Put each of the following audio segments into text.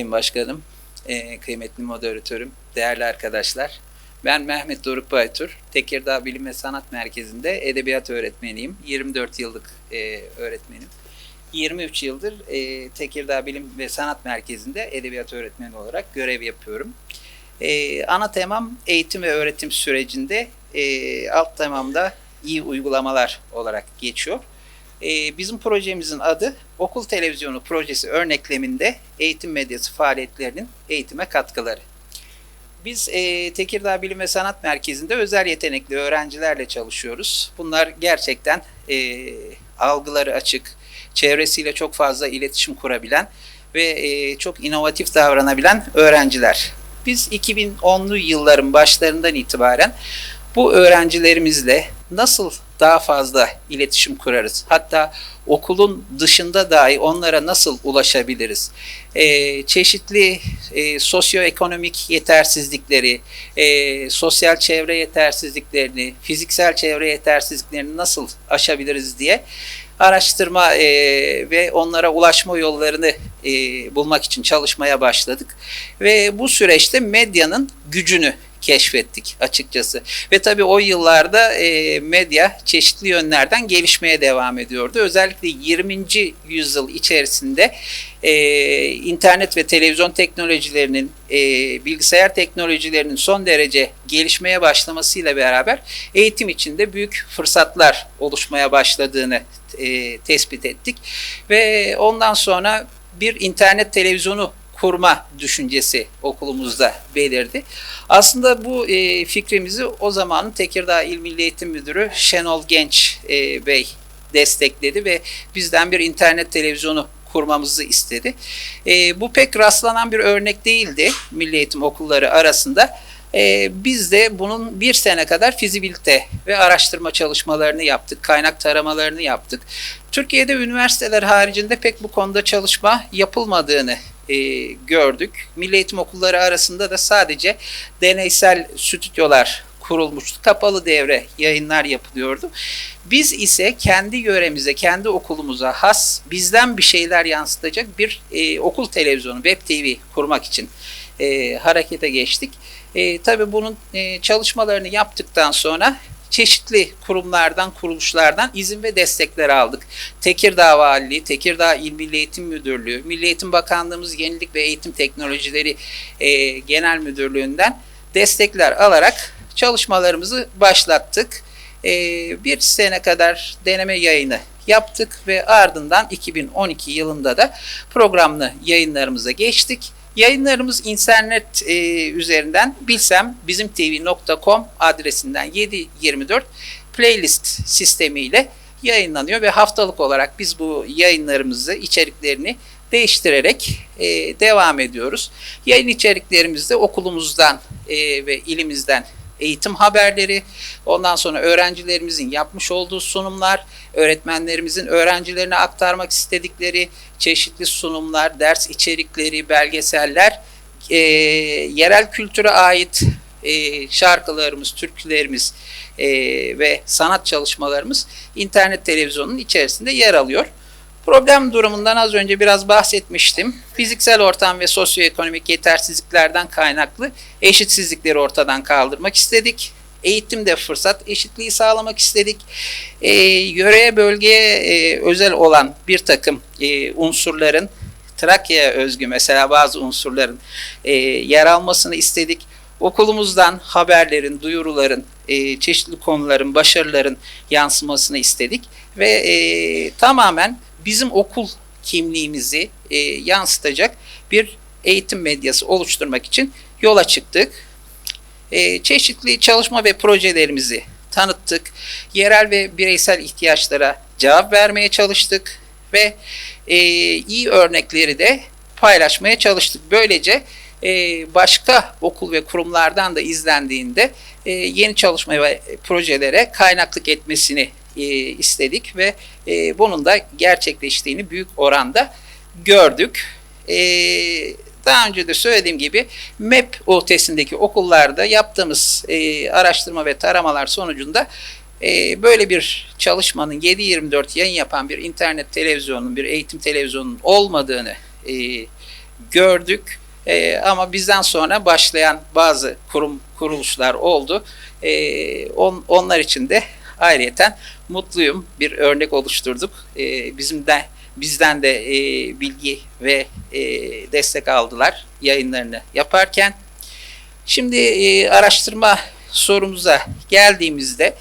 Sayın Başkanım, e, kıymetli moderatörüm, değerli arkadaşlar. Ben Mehmet Doruk Baytur, Tekirdağ Bilim ve Sanat Merkezi'nde edebiyat öğretmeniyim. 24 yıllık e, öğretmenim. 23 yıldır e, Tekirdağ Bilim ve Sanat Merkezi'nde edebiyat öğretmeni olarak görev yapıyorum. E, ana temam eğitim ve öğretim sürecinde, e, alt temamda iyi uygulamalar olarak geçiyor. E, bizim projemizin adı Okul Televizyonu Projesi örnekleminde eğitim medyası faaliyetlerinin eğitime katkıları. Biz e, Tekirdağ Bilim ve Sanat Merkezi'nde özel yetenekli öğrencilerle çalışıyoruz. Bunlar gerçekten e, algıları açık, çevresiyle çok fazla iletişim kurabilen ve e, çok inovatif davranabilen öğrenciler. Biz 2010'lu yılların başlarından itibaren bu öğrencilerimizle nasıl daha fazla iletişim kurarız? Hatta okulun dışında dahi onlara nasıl ulaşabiliriz? Ee, çeşitli e, sosyoekonomik yetersizlikleri, e, sosyal çevre yetersizliklerini, fiziksel çevre yetersizliklerini nasıl aşabiliriz diye araştırma e, ve onlara ulaşma yollarını e, bulmak için çalışmaya başladık. Ve bu süreçte medyanın gücünü keşfettik açıkçası. Ve tabii o yıllarda e, medya çeşitli yönlerden gelişmeye devam ediyordu. Özellikle 20. yüzyıl içerisinde e, internet ve televizyon teknolojilerinin, e, bilgisayar teknolojilerinin son derece gelişmeye başlamasıyla beraber eğitim içinde büyük fırsatlar oluşmaya başladığını tespit ettik. Ve ondan sonra bir internet televizyonu kurma düşüncesi okulumuzda belirdi. Aslında bu e, fikrimizi o zamanın Tekirdağ İl Milli Eğitim Müdürü Şenol Genç e, Bey destekledi ve bizden bir internet televizyonu kurmamızı istedi. E, bu pek rastlanan bir örnek değildi milli eğitim okulları arasında. E, biz de bunun bir sene kadar fizibilite ve araştırma çalışmalarını yaptık, kaynak taramalarını yaptık. Türkiye'de üniversiteler haricinde pek bu konuda çalışma yapılmadığını e, gördük. Milli eğitim okulları arasında da sadece deneysel stüdyolar kurulmuştu. Kapalı devre yayınlar yapılıyordu. Biz ise kendi yöremize, kendi okulumuza has, bizden bir şeyler yansıtacak bir e, okul televizyonu, web TV kurmak için e, harekete geçtik. E, tabii bunun e, çalışmalarını yaptıktan sonra çeşitli kurumlardan, kuruluşlardan izin ve destekler aldık. Tekirdağ Valiliği, Tekirdağ İl Milli Eğitim Müdürlüğü, Milli Eğitim Bakanlığımız Yenilik ve Eğitim Teknolojileri e, Genel Müdürlüğü'nden destekler alarak çalışmalarımızı başlattık. E, bir sene kadar deneme yayını yaptık ve ardından 2012 yılında da programlı yayınlarımıza geçtik. Yayınlarımız internet e, üzerinden bilsem bizimtv.com adresinden 7/24 playlist sistemiyle yayınlanıyor ve haftalık olarak biz bu yayınlarımızı, içeriklerini değiştirerek e, devam ediyoruz. Yayın içeriklerimizde okulumuzdan e, ve ilimizden eğitim haberleri, ondan sonra öğrencilerimizin yapmış olduğu sunumlar, öğretmenlerimizin öğrencilerine aktarmak istedikleri çeşitli sunumlar, ders içerikleri, belgeseller, e, yerel kültüre ait e, şarkılarımız, türkülerimiz e, ve sanat çalışmalarımız internet televizyonunun içerisinde yer alıyor. Problem durumundan az önce biraz bahsetmiştim. Fiziksel ortam ve sosyoekonomik yetersizliklerden kaynaklı eşitsizlikleri ortadan kaldırmak istedik. Eğitimde fırsat eşitliği sağlamak istedik. E, yöreye bölgeye e, özel olan bir takım e, unsurların Trakya'ya özgü mesela bazı unsurların e, yer almasını istedik. Okulumuzdan haberlerin, duyuruların, e, çeşitli konuların, başarıların yansımasını istedik ve e, tamamen bizim okul kimliğimizi e, yansıtacak bir eğitim medyası oluşturmak için yola çıktık. E, çeşitli çalışma ve projelerimizi tanıttık. Yerel ve bireysel ihtiyaçlara cevap vermeye çalıştık ve e, iyi örnekleri de paylaşmaya çalıştık. Böylece e, başka okul ve kurumlardan da izlendiğinde e, yeni çalışma ve projelere kaynaklık etmesini e, istedik ve e, bunun da gerçekleştiğini büyük oranda gördük. E, daha önce de söylediğim gibi MEP ötesindeki okullarda yaptığımız e, araştırma ve taramalar sonucunda e, böyle bir çalışmanın 7-24 yayın yapan bir internet televizyonunun, bir eğitim televizyonunun olmadığını e, gördük. E, ama bizden sonra başlayan bazı kurum kuruluşlar oldu. E, on, onlar için de ayrıyeten mutluyum. Bir örnek oluşturduk. E, bizim de bizden de e, bilgi ve e, destek aldılar yayınlarını yaparken. Şimdi e, araştırma sorumuza geldiğimizde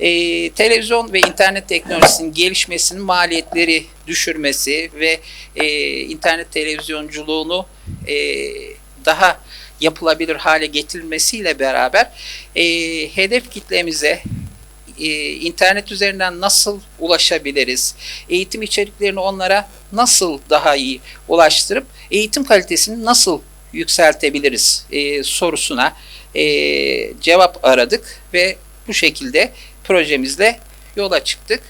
e, televizyon ve internet teknolojisinin gelişmesinin maliyetleri düşürmesi ve e, internet televizyonculuğunu e, daha yapılabilir hale getirilmesiyle beraber e, hedef kitlemize e, internet üzerinden nasıl ulaşabiliriz? Eğitim içeriklerini onlara nasıl daha iyi ulaştırıp eğitim kalitesini nasıl yükseltebiliriz e, sorusuna e, cevap aradık ve bu şekilde projemizle yola çıktık.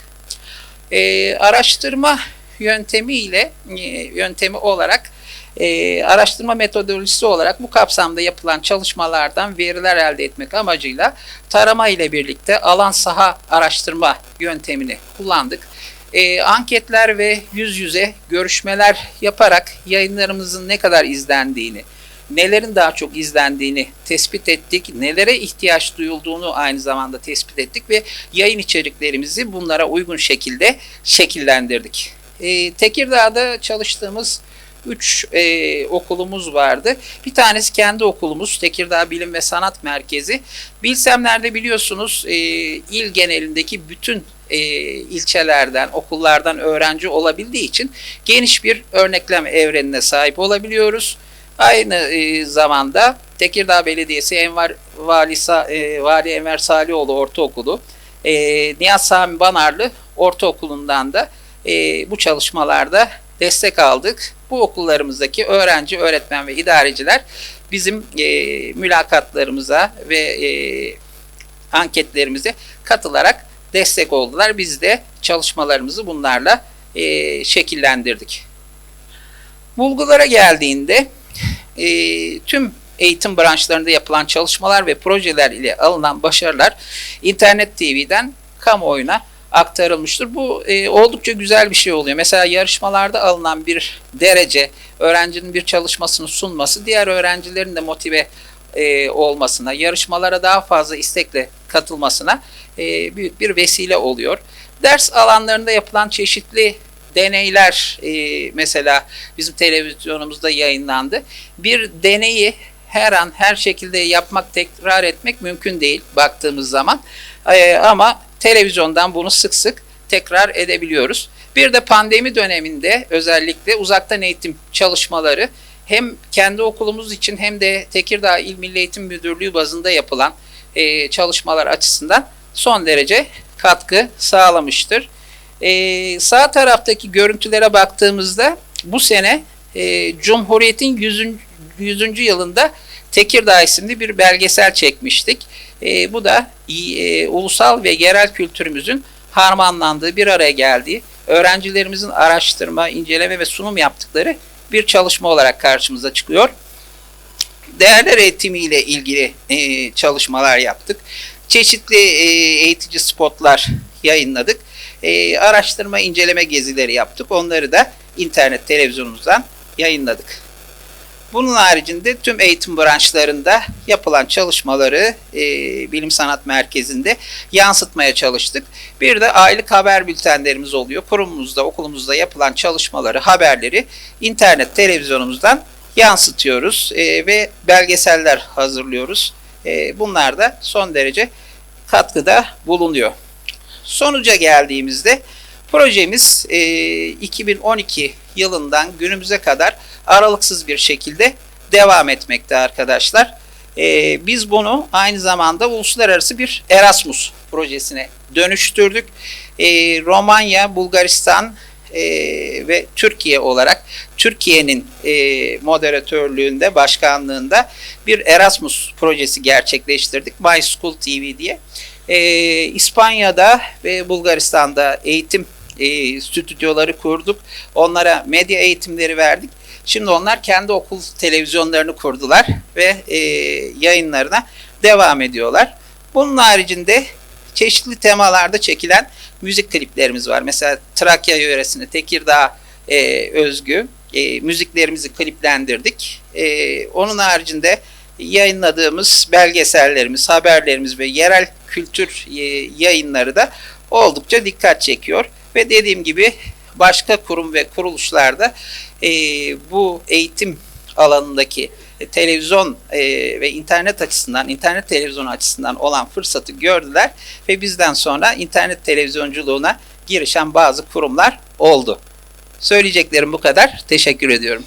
E, araştırma yöntemiyle e, yöntemi olarak e, araştırma metodolojisi olarak bu kapsamda yapılan çalışmalardan veriler elde etmek amacıyla tarama ile birlikte alan saha araştırma yöntemini kullandık. E, anketler ve yüz yüze görüşmeler yaparak yayınlarımızın ne kadar izlendiğini, nelerin daha çok izlendiğini tespit ettik, nelere ihtiyaç duyulduğunu aynı zamanda tespit ettik ve yayın içeriklerimizi bunlara uygun şekilde şekillendirdik. E, Tekirdağ'da çalıştığımız 3 e, okulumuz vardı. Bir tanesi kendi okulumuz Tekirdağ Bilim ve Sanat Merkezi. Bilsemler'de biliyorsunuz e, il genelindeki bütün e, ilçelerden, okullardan öğrenci olabildiği için geniş bir örneklem evrenine sahip olabiliyoruz. Aynı e, zamanda Tekirdağ Belediyesi Enver Vali, Sa- e, Vali Enver Salihoğlu Ortaokulu, e, Nihat Sami Banarlı Ortaokulu'ndan da e, bu çalışmalarda destek aldık. Bu okullarımızdaki öğrenci, öğretmen ve idareciler bizim e, mülakatlarımıza ve e, anketlerimize katılarak destek oldular. Biz de çalışmalarımızı bunlarla e, şekillendirdik. Bulgulara geldiğinde e, tüm eğitim branşlarında yapılan çalışmalar ve projeler ile alınan başarılar İnternet TV'den kamuoyuna aktarılmıştır. Bu e, oldukça güzel bir şey oluyor. Mesela yarışmalarda alınan bir derece, öğrencinin bir çalışmasını sunması, diğer öğrencilerin de motive e, olmasına, yarışmalara daha fazla istekle katılmasına e, büyük bir vesile oluyor. Ders alanlarında yapılan çeşitli deneyler e, mesela bizim televizyonumuzda yayınlandı. Bir deneyi her an her şekilde yapmak, tekrar etmek mümkün değil baktığımız zaman. E, ama televizyondan bunu sık sık tekrar edebiliyoruz. Bir de pandemi döneminde özellikle uzaktan eğitim çalışmaları hem kendi okulumuz için hem de Tekirdağ İl Milli Eğitim Müdürlüğü bazında yapılan e, çalışmalar açısından son derece katkı sağlamıştır. E, sağ taraftaki görüntülere baktığımızda bu sene e, Cumhuriyet'in 100. 100. yılında Tekirdağ isimli bir belgesel çekmiştik. E, bu da e, ulusal ve yerel kültürümüzün harmanlandığı, bir araya geldiği, öğrencilerimizin araştırma, inceleme ve sunum yaptıkları bir çalışma olarak karşımıza çıkıyor. Değerler eğitimiyle ilgili e, çalışmalar yaptık. Çeşitli e, eğitici spotlar yayınladık. E, araştırma, inceleme gezileri yaptık. Onları da internet televizyonumuzdan yayınladık. Bunun haricinde tüm eğitim branşlarında yapılan çalışmaları e, Bilim Sanat Merkezi'nde yansıtmaya çalıştık. Bir de aylık haber bültenlerimiz oluyor. Kurumumuzda, okulumuzda yapılan çalışmaları, haberleri internet televizyonumuzdan yansıtıyoruz e, ve belgeseller hazırlıyoruz. E, bunlar da son derece katkıda bulunuyor. Sonuca geldiğimizde projemiz e, 2012 yılından günümüze kadar aralıksız bir şekilde devam etmekte arkadaşlar. Ee, biz bunu aynı zamanda uluslararası bir Erasmus projesine dönüştürdük. Ee, Romanya, Bulgaristan e, ve Türkiye olarak Türkiye'nin e, moderatörlüğünde, başkanlığında bir Erasmus projesi gerçekleştirdik. My School TV diye. Ee, İspanya'da ve Bulgaristan'da eğitim e, stüdyoları kurduk. Onlara medya eğitimleri verdik. Şimdi onlar kendi okul televizyonlarını kurdular ve e, yayınlarına devam ediyorlar. Bunun haricinde çeşitli temalarda çekilen müzik kliplerimiz var. Mesela Trakya yöresinde Tekirdağ e, özgü E, müziklerimizi kliplendirdik. E, onun haricinde yayınladığımız belgesellerimiz, haberlerimiz ve yerel kültür e, yayınları da oldukça dikkat çekiyor. Ve dediğim gibi başka kurum ve kuruluşlarda e, bu eğitim alanındaki e, televizyon e, ve internet açısından, internet televizyonu açısından olan fırsatı gördüler ve bizden sonra internet televizyonculuğuna girişen bazı kurumlar oldu. Söyleyeceklerim bu kadar. Teşekkür ediyorum.